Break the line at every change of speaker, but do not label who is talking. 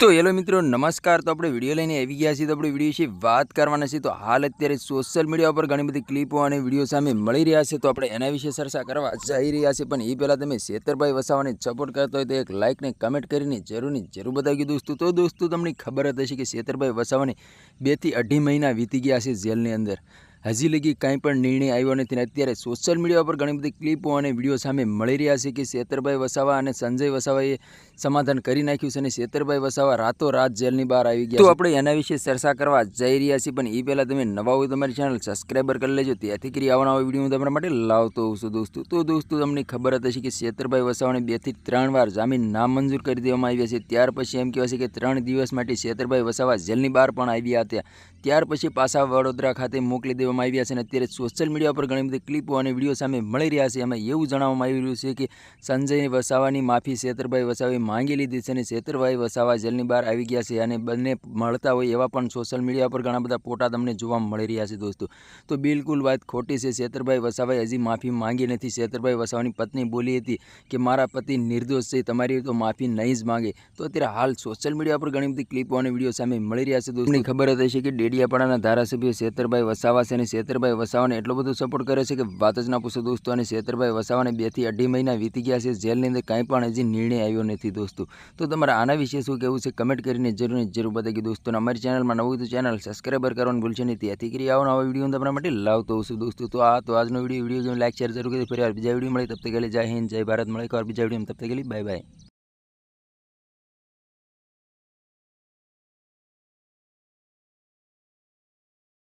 તો હેલો મિત્રો, નમસ્કાર. તો આપણે વીડિયો લઈને આવી ગયા છીએ. તો આપણે વીડિયો વિશે વાત કરવાના છે તો હાલ અત્યારે સોશિયલ મીડિયા ઉપર ઘણી બધી ક્લિપો અને વીડિયો સામે મળી રહ્યા છે. તો આપણે એના વિશે ચર્ચા કરવા જઈ રહ્યા છે પણ એ પહેલાં તમે શેતરભાઈ વસાવાને સપોર્ટ કરતા હોય તો એક લાઇકને કમેન્ટ કરીને જરૂરની જરૂર બતાવી દોસ્તો. તો દોસ્તો, તમને ખબર જ હશે કે શેતરભાઈ વસાવાને બેથી અઢી મહિના વીતી ગયા છે જેલની અંદર. હજી લગી કાંઈ પણ નિર્ણય આવ્યો નથી અત્યારે સોશિયલ મીડિયા પર ઘણી બધી ક્લિપો અને વીડિયો સામે મળી રહ્યા છે કે શેતરભાઈ વસાવા અને સંજય વસાવાએ સમાધાન કરી નાખ્યું છે અને શેતરભાઈ વસાવા રાતોરાત જેલની બહાર આવી ગયા તો આપણે એના વિશે ચર્ચા કરવા જઈ રહ્યા છીએ, પણ એ પહેલાં તમે નવા હોય તમારી ચેનલ સબસ્ક્રાઈબર કરી લેજો. ત્યાંથી કરી આવવાના વીડિયો હું તમારા માટે લાવતો હોઉં છું દોસ્તો. તો દોસ્તો, તમને ખબર હતી કે શેતરભાઈ વસાવાને બેથી ત્રણ વાર જામીન નામંજૂર કરી દેવામાં આવ્યા છે. ત્યાર પછી એમ કહેવાય છે કે ત્રણ દિવસ માટે શેતરભાઈ વસાવા જેલની બહાર પણ આવ્યા હતા. ત્યાર પછી પાછા વડોદરા ખાતે મોકલી દેવામાં આવ્યા છે અને અત્યારે સોશિયલ મીડિયા પર ઘણી બધી ક્લિપો અને વીડિયો સામે મળી રહ્યા છે. એમાં એવું જણાવવામાં આવી રહ્યું છે કે સંજય વસાવાની માફી શેતરભાઈ વસાવાએ માંગી લીધી છે અને શેતરભાઈ વસાવા જેલની બહાર આવી ગયા છે અને બંને મળતા હોય એવા પણ સોશિયલ મીડિયા પર ઘણા બધા ફોટા તમને જોવા મળી રહ્યા છે દોસ્તો. તો બિલકુલ વાત ખોટી છે. શેતરભાઈ વસાવાએ હજી માફી માંગી નથી. શેતરભાઈ વસાવાની પત્ની બોલી હતી કે મારા પતિ નિર્દોષ છે, તમારી તો માફી નહીં જ માંગે. તો અત્યારે હાલ સોશિયલ મીડિયા પર ઘણી બધી ક્લિપો અને વીડિયો સામે મળી રહ્યા છે દોસ્તો. ખબર હતી કે કે ડેડિયાપાડાના ધારાસભ્ય શેતરભાઈ વસાવા છે અને શેતરભાઈ વસાવાને એટલો બધો સપોર્ટ કરે છે કે વાત જ ના પૂછો દોસ્તો. અને શેતરભાઈ વસાવાને બેથી અઢી મહિના વીતી ગયા છે, જેલની અંદર કાંઈ પણ હજી નિર્ણય આવ્યો નથી દોસ્તો. તો તમારે આના વિશે શું કહેવું છે? કમેન્ટ કરીને જરૂર જરૂર બતાવી દોસ્તો. અમારી ચેનલમાં નવું તો ચેનલ સબસ્ક્રાઈબર કરવાનું ભૂલશે નહીં. ત્યાંથી કરી આવો નવા વીડિયો તમારા માટે લાવતો હોઉં છું દોસ્તો. તો આ તો આજનો વીડિયો વીડિયો લાઈક શેર જરૂર કરી. ફરી બીજા વીડિયો મળે. તબ તક જય હિન્દ, જય ભારત. મળે એક બીજા વીડિયો તબ તક બાય બાય